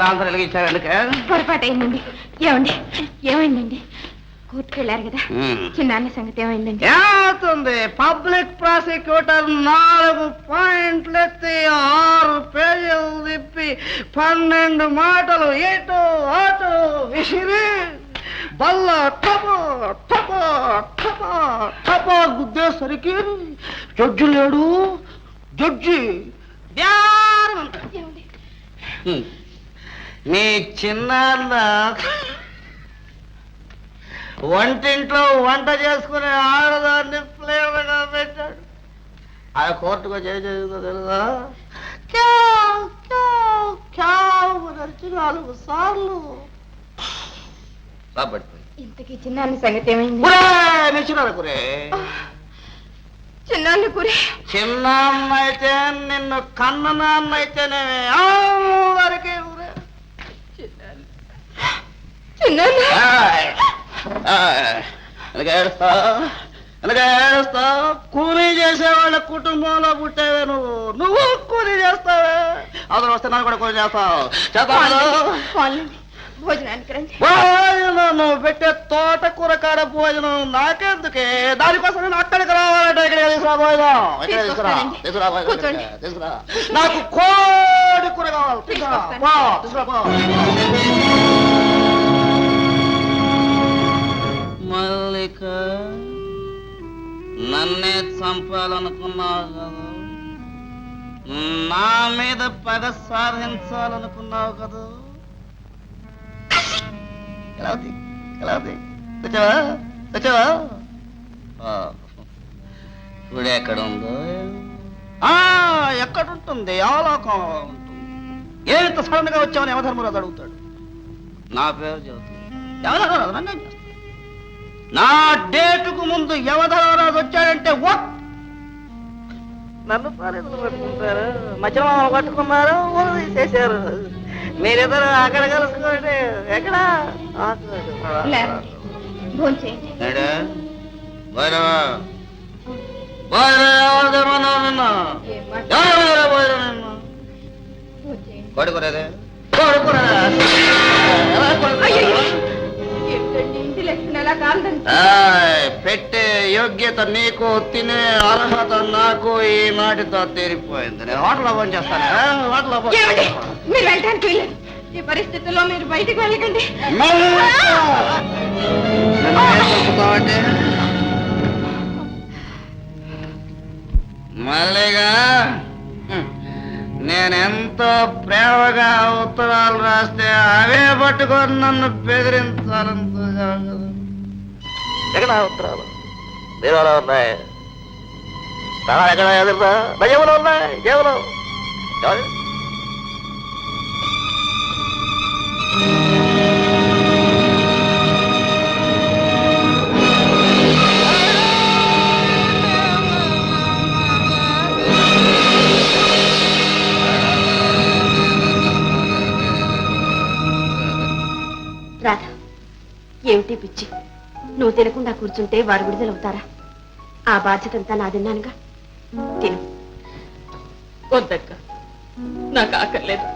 మీద ఆన్సర్ వెలిగించారు ఎందుకే? పొరపాటు అయిందండి ఏమండి? ఏమైందండి? కోర్టుకు వెళ్ళారు కదా. చిన్నాన్న సంగతి ఏమైందండి? ఏమవుతుంది? పబ్లిక్ ప్రాసిక్యూటర్ నాలుగు పాయింట్లు ఎత్తి ఆరు పేజీలు తిప్పి పన్నెండు మాటలు ఇటు అటు విసిరి బల్ల టప టప టప టప గుద్దేసరికి జడ్జి లేడు. జడ్జి బ్యారం అంటాడు. ఏమండి? హ్మ్. మీ చిన్నాన్న వంటింట్లో వంట చేసుకునే ఆడదాన్ని ప్లేవగా పెట్టాడు. ఆ కోర్టుకు చేసిందో తెలుసా? క్యావ్, క్యావ్, క్యావ్ అని అరిచి నాలుగు సార్లు ఇంతకీ చిన్నాన్న సంగతి ఏమైంది? కురే చిన్నాన్న కూరే. చిన్నాన్న అయితే నిన్ను కన్న నాన్న అయితేనే అందరికీ ఊరే చిన్నాన్న ఆయ్. ఆయ్. ఎందుకు ఏడుస్తావ్? కూలీ చేసే వాళ్ళ కుటుంబంలో పుట్టేవే నువ్వు. నువ్వు కూలీ చేస్తావే. అవసరం వస్తే నాకు కూడా కూలీ చేస్తావు. భోజనానికి రండి. భోజనం నువ్వు పెట్టే తోట కూరకాడ భోజనం నాకెందుకే? దానికోసం నేను అక్కడికి రావాలంటే ఇక్కడ తీసుకురా భోజనం. ఇక్కడ తీసుకురా. తీసుకురా భోజనం నాకు కోడి కూర కావాలి. తీసుకురా తీసుకురా సాధించాలనుకున్నావు కదా. నా మీద పగ సాధించాలనుకున్నావు కదా. ఎలా ఉంది ఎలా ఉంది తెచ్చావా తెచ్చావా ఇప్పుడు ఎక్కడ ఉందో? ఆ, ఎక్కడుంటుంది? ఆలోకం ఉంటుంది. ఏంత సడన్గా వచ్చావని యమధర్మరాజు అడుగుతాడు. నా పేరు చెబుతుంది. యమధర్మరాజు నన్ను నా డేటుకు ముందు యమధర్మరాజు వచ్చాడంటే ఒక్క నన్ను పారేతులు పట్టుకుంటారు. మధ్యలో పట్టుకున్నారు. ఊరు తీసేశారు. మీరిద్దరు అక్కడ కలుసుకోండి. ఎక్కడ? లేరండి. భోంచేయండి ఇంటి లక్షణం ఎలా కాలదండి ఆయ్, పెట్టే యోగ్యత నీకు తినే అర్హత నాకు ఈ నాటితో తీరిపోయింది. నేను హోటల్లో ఫోన్ చేస్తాను. ఆ, ఏమండి చేస్తాను. మీరు వెళ్ళడానికి వీల్లేదు ఈ పరిస్థితుల్లో మీరు బయటికి వెళ్ళకండి. మల్లిక! నన్ను ఏం చంపుతావంటే? మల్లిగా హ్మ్. నేనెంతో ప్రేమగా ఉత్తరాలు రాస్తే అవే పట్టుకొని నన్ను బెదిరించాలని చూసావు కదా. ఎక్కడ ఉత్తరాలు? బీరువాలో ఉన్నాయి. చాలా ఎక్కడ ఎదురుతా నా ఉన్నాయి. జేబులో ఏమిటి పిచ్చి? నువ్వు తినకుండా కూర్చుంటే వారు విడుదలవుతారా? ఆ బాధ్యత అంతా నాదిన్నానుగా తిను. వద్దక్క. నాకు ఆకలేదు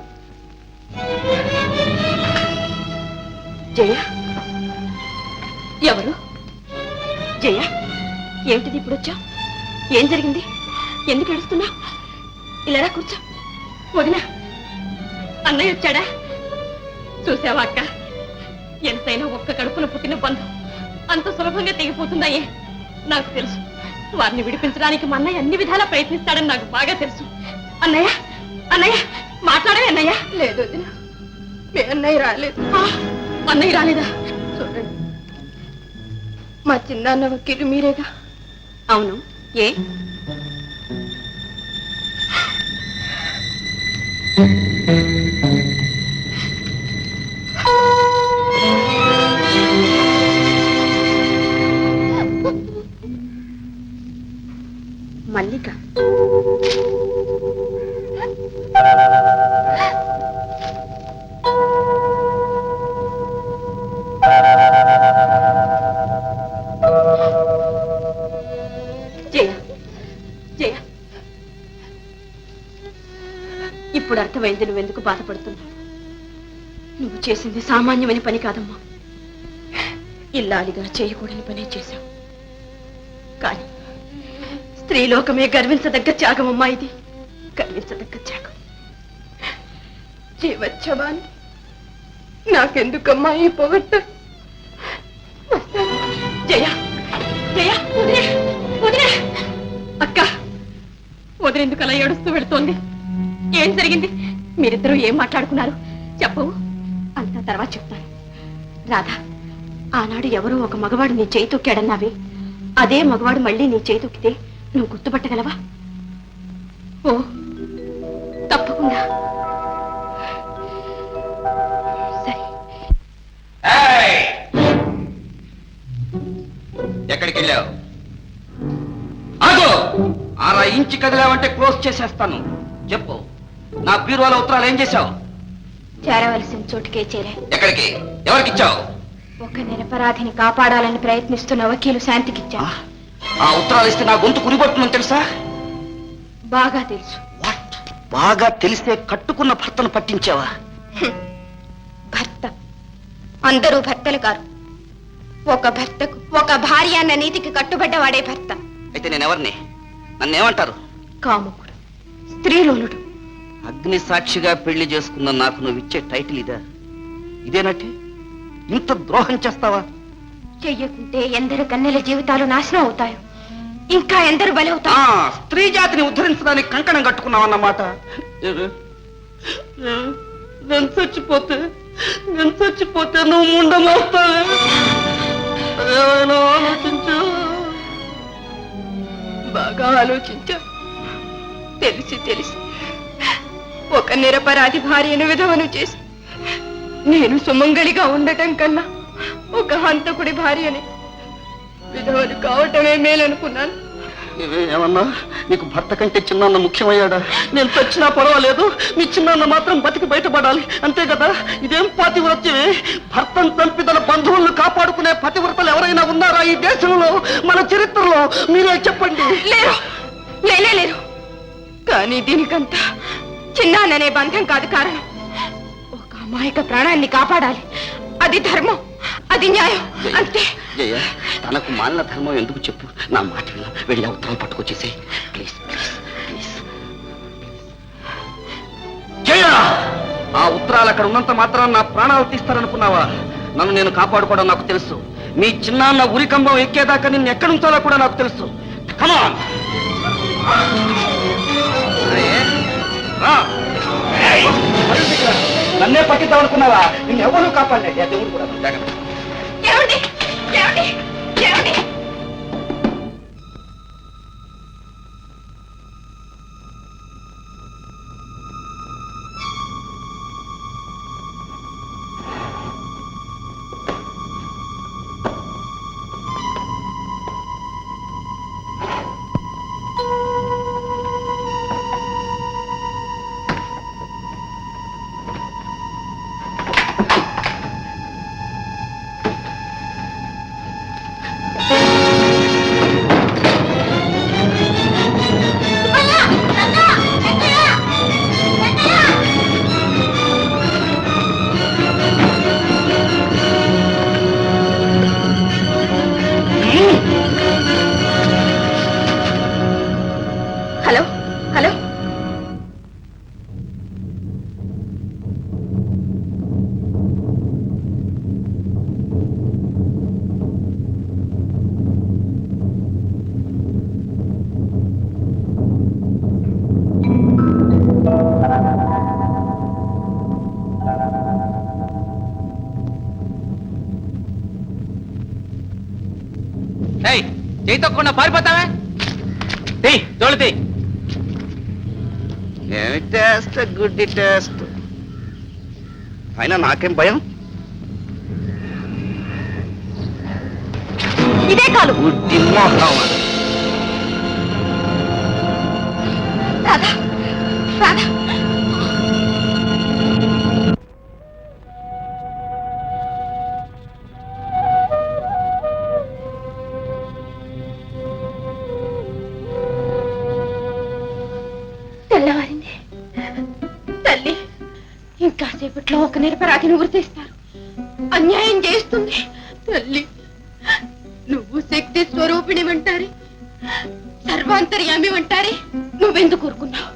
జయ? ఎవరు? జయ? ఏమిటిది ఇప్పుడు వచ్చా ఏం జరిగింది? ఎందుకు ఏడుస్తున్నా ఇలా కూర్చో. వదినా. అన్నయ్య వచ్చాడా? చూసావా అక్క? ఎంతైనా ఒక్క కడుపున పుట్టిన బంధం. అంత సులభంగా తెగిపోతుందయ్యే. నాకు తెలుసు. వారిని విడిపించడానికి మా అన్నయ్య అన్ని విధాలా ప్రయత్నిస్తాడని నాకు బాగా తెలుసు. అన్నయ్య అన్నయ్య మాట్లాడే అన్నయ్య. లేదు వదినా. మీ అన్నయ్య రాలేదు. ఆ, అన్నయ్య రాలేదా? చూడండి. మా చిన్నాన్న వకీలు మీరేగా? అవును. ఏ? ఇప్పుడు అర్థమైంది నువ్వెందుకు బాధపడుతున్నావు? నువ్వు చేసింది సామాన్యమైన పని కాదమ్మా. ఇల్లాలిగా చేయకూడని పనే చేశావు. కానీ స్త్రీలోకమే గర్వించదగ్గ త్యాగమమ్మా ఇది. గర్వించదగ్గ త్యాగం. జీవచ్చవాని నాకెందుకమ్మా ఈ పొగట్ట? జయ జయ వదిలే అక్క వదిలేందుకు అలా ఏడుస్తూ వెళుతోంది? ఏం జరిగింది? మీరిద్దరూ ఏం మాట్లాడుకున్నారు? చెప్పవు అంతా తర్వాత చెప్తాను. రాధా ఆనాడు ఎవరో ఒక మగవాడు నీ చేయి తొక్కాడన్నావి. అదే మగవాడు మళ్ళీ నీ చేయి తొక్కితే నువ్వు గుర్తుపట్టగలవా? ఓ తప్పకుండా. సరే. ఎక్కడికి వెళ్ళావు ఆగో! అర ఇంచి కదిలావంటే క్లోజ్ చేసేస్తాను. చెప్పు. నా బీరువాల ఉత్తరాలు ఏం చేశావు? చేరవలసిన చోటుకే చేరా. ఎక్కడికి? ఎవరికి ఇచ్చావు ఒక నిరపరాధిని కాపాడాలని ప్రయత్నిస్తున్న వకీలు శాంతికిచ్చా. ఆ, ఆ ఉత్తరాలు ఇస్తే నా గొంతు కురిపడుతుందని తెలుసా? బాగా తెలుసు. బాగా తెలిస్తే కట్టుకున్న భర్తను పట్టించావా? భర్త. అందరూ భర్తలు కారు. ఒక భర్తకు ఒక భార్య అన్న నీతికి కట్టుబడ్డవాడే భర్త. అయితే నేను ఎవరిని నన్ను ఏమంటారు కాముకుడు. స్త్రీలోలుడు అగ్ని సాక్షిగా పెళ్ళి చేసుకున్న నాకు నువ్వు ఇచ్చే టైటిల్ ఇదా? ఇదేనట్టే? ఇంత ద్రోహం చేస్తావా? చెయ్యకుంటే ఎందరు కన్నెల జీవితాలు నాశనం అవుతాయి? ఇంకా ఎందరు ఆ బలవుతారు స్త్రీ జాతిని ఉద్ధరించడానికి కంకణం కట్టుకున్నావన్నమాట. నేను చచ్చిపోతే నేను చచ్చిపోతే నువ్వు ముండమవుతావే? అదేమైనా ఆలోచించు. బాగా ఆలోచించా. తెలిసి తెలిసి. ఒక నిరపరాధి భార్యను విధవను చేసి నేను సుమంగళిగా ఉండటం కన్నా ఒక హంతకుడి భార్యని విధవను కావటమే మేలనుకున్నాను. ఏమన్నా? నీకు భర్త కంటే చిన్నాన్న ముఖ్యమయ్యాడా? నేను చచ్చినా పర్వాలేదు మీ చిన్నాన్న మాత్రం బతికి బయటపడాలి. అంతే కదా? ఇదేం పాతివ్రత్యమే? భర్తను చంపి తన బంధువులను కాపాడుకునే పతివ్రతలు ఎవరైనా ఉన్నారా ఈ దేశంలో? మన చరిత్రలో? మీరే చెప్పండి. లేరు. లేరు. కానీ దీనికంతా చిన్నాననే బంధం కాదు కారణం. ఒక అమాయక ప్రాణాన్ని కాపాడాలి. అది ధర్మం. అది న్యాయం. అంతే. జయ తనకు మాలిన ధర్మం ఎందుకు చెప్పు? నా మాట విను. వెళ్ళి ఆ ఉత్తరాలు పట్టుకొచ్చేసి ప్లీజ్ ప్లీజ్ ప్లీజ్. జయ! ఆ ఉత్తరాలు అక్కడ ఉన్నంత మాత్రం నా ప్రాణాలు తీస్తారనుకున్నావా? నన్ను నేను కాపాడుకోవడం నాకు తెలుసు. మీ చిన్నాన్న ఉరికంబం ఎక్కేదాకా నిన్ను ఎక్కడి ఉంచాలో కూడా నాకు తెలుసు. కమాన్ నన్నే పట్టిద్దాం అనుకున్నావా? నిన్ను ఎవరు కాపాడలేదు? దేవుడు కూడా. జాగ్రత్త చేయి తప్పకుండా పారిపోతావే? తీ తోలు తీ. ఏమి టెస్ట్ గుడ్డి టెస్ట్ అయినా నాకేం భయం? ఇదే కాలు. గుడ్డి మోహం రాధా రాధా. తెల్లవారింది తల్లి ఇంకా సేపట్లో ఒక నిరపరాధిని గుర్తిస్తారు అన్యాయం చేస్తుంది. తల్లి నువ్వు శక్తి స్వరూపిణి అంటారే సర్వాంతర్యామి అంటారే నువ్వెందుకు కోరుకున్నావు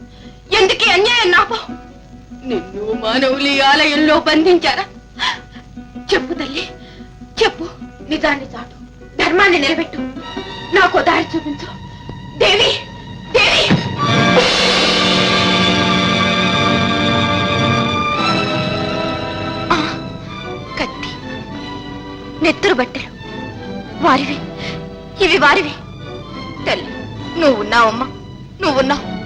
ఎందుకే అన్యాయం నాపో నిన్ను మానవులు ఆలయంలో బంధించారా? చెప్పు తల్లి చెప్పు. నిజాన్ని చాటు. ధర్మాన్ని నిలబెట్టు. నాకు దారి చూపించు. నెత్తురు బట్టలు. వారివి. ఇవి వారివి. తల్లి నువ్వు ఉన్నావమ్మా నువ్వున్నావు.